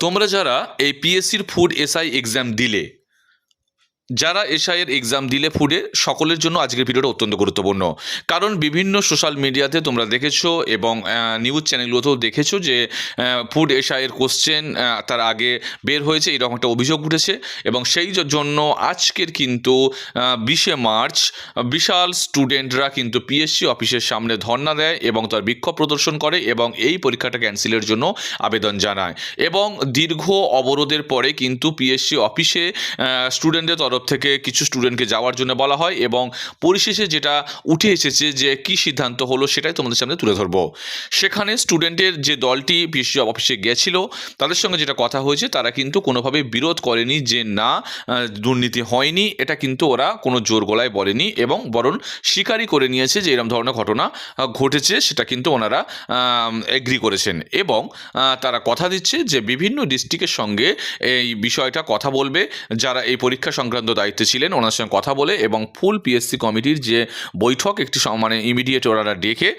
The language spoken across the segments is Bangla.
তোমরা যারা এই পিএসসির ফুড এসআই এক্সাম দিলে যারা এসআই এর এক্সাম দিলে ফুডে সকলের জন্য আজকের ভিডিওটা অত্যন্ত গুরুত্বপূর্ণ। কারণ বিভিন্ন সোশ্যাল মিডিয়াতে তোমরা দেখেছ এবং নিউজ চ্যানেলগুলোতেও দেখেছ যে ফুড এসআই এর কোশ্চেন তার আগে বের হয়েছে, এরকম একটা অভিযোগ উঠেছে এবং সেই জন্য আজকের কিন্তু বিশে মার্চ, বিশাল স্টুডেন্টরা কিন্তু পিএসসি অফিসের সামনে ধর্ণা দেয় এবং তার বিক্ষোভ প্রদর্শন করে এবং এই পরীক্ষাটা ক্যান্সেলের জন্য আবেদন জানায়। এবং দীর্ঘ অবরোধের পরে কিন্তু পিএসসি অফিসে স্টুডেন্টদের তরফ থেকে কিছু স্টুডেন্টকে যাওয়ার জন্য বলা হয় এবং পরিশেষে যেটা উঠে এসেছে যে কি সিদ্ধান্ত হলো সেটাই তোমাদের সামনে তুলে ধরবো। সেখানে স্টুডেন্টের যে দলটি পিএসসি অফিসে গেছিল, তাদের সঙ্গে যেটা কথা হয়েছে তারা কিন্তু কোনোভাবে বিরোধ করেনি যে না দুর্নীতি হয়নি, এটা কিন্তু ওরা কোনো জোর গলায় বলেনি এবং বরং স্বীকারই করে নিয়েছে যে এরকম ধরনের ঘটনা ঘটেছে, সেটা কিন্তু ওনারা এগ্রি করেছেন এবং তারা কথা দিচ্ছে যে বিভিন্ন ডিস্ট্রিক্টের সঙ্গে এই বিষয়টা কথা বলবে, যারা এই পরীক্ষা সংক্রান্ত দায়িত্বে ছিলেন, ওনার সঙ্গে কথা বলে এবং ফুল পিএসসি কমিটির যে বৈঠক, একটি মানে ইমিডিয়েট ওনারা ডেকে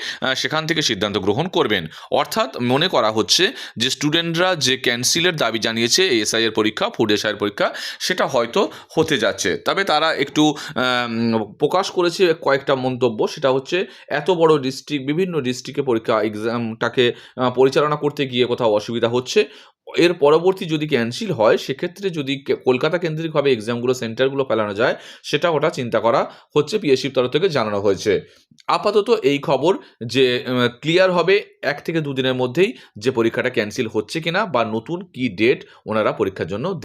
সেখান থেকে সিদ্ধান্ত গ্রহণ করবেন। অর্থাৎ মনে করা হচ্ছে যে স্টুডেন্টরা যে ক্যান্সেলের দাবি জানিয়েছে এসআই এর পরীক্ষা ফুড এসআই এর পরীক্ষা, সেটা হয়তো হতে যাচ্ছে। তবে তারা একটু প্রকাশ করেছে কয়েকটা মন্তব্য। সেটা হচ্ছে, এত বড় ডিস্ট্রিক্ট বিভিন্ন ডিস্ট্রিক্টে পরীক্ষা এক্সামটাকে পরিচালনা করতে গিয়ে কোথাও অসুবিধা হচ্ছে। এর পরবর্তী যদি ক্যান্সেল হয়, সেক্ষেত্রে যদি কলকাতা কেন্দ্রিকভাবে এক্সামগুলো সেন্টারগুলো ফেলানো যায়, সেটা ওটা চিন্তা করা হচ্ছে পিএসসির তরফ থেকে জানানো হয়েছে। আপাতত এই খবর যে ক্লিয়ার হবে এক থেকে দুদিনের মধ্যেই যে পরীক্ষাটা ক্যান্সেল হচ্ছে কিনা বা নতুন কি ডেট ওনারা পরীক্ষার জন্য